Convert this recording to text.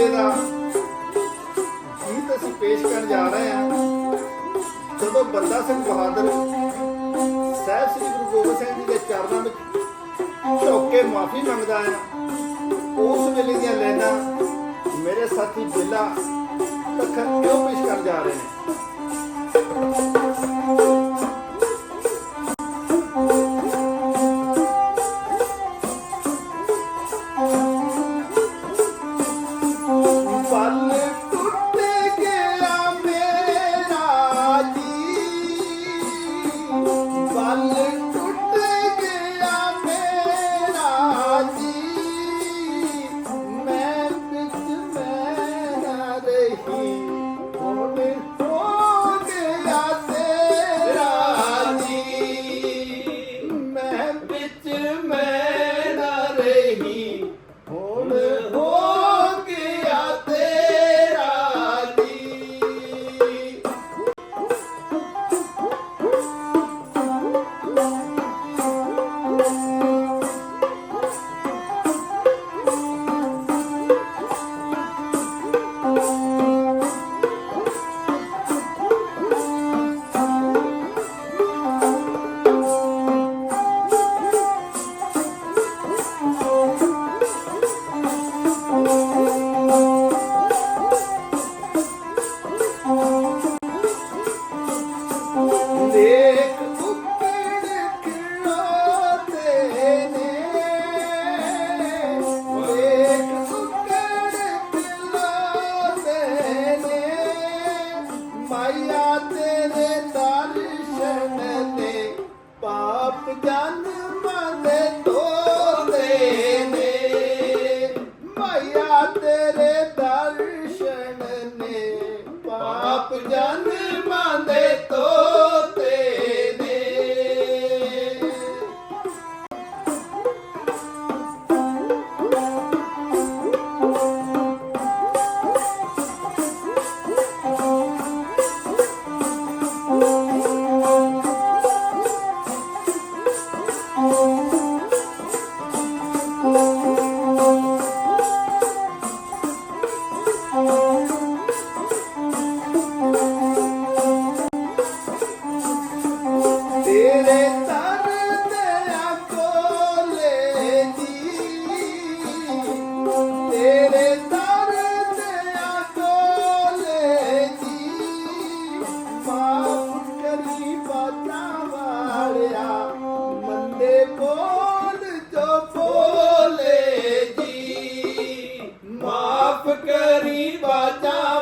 ਵੇਲੇ ਦਾ ਗੀਤ ਅਸੀਂ ਪੇਸ਼ ਕਰਨ ਜਾ ਰਹੇ ਹਾਂ। ਜਦੋਂ ਬੰਦਾ ਸਿੰਘ ਬਹਾਦਰ ਸਾਹਿਬ ਸ੍ਰੀ ਗੁਰੂ ਗੋਬਿੰਦ ਸਿੰਘ ਜੀ ਦੇ ਚਰਨਾਂ ਵਿੱਚ ਝੁੱਕ ਕੇ ਮਾਫੀ ਮੰਗਦਾ ਹੈ, ਉਸ ਵੇਲੇ ਦੀਆਂ ਲੈਣਾ ਮੇਰੇ ਸਾਥੀ ਬਿੱਲਾ ਤਖਤ ਕਿਉਂ ਪੇਸ਼ ਕਰਨ ਜਾ ਰਹੇ ਨੇ? ਆਪ ਜਾਣੇ गरीबाचा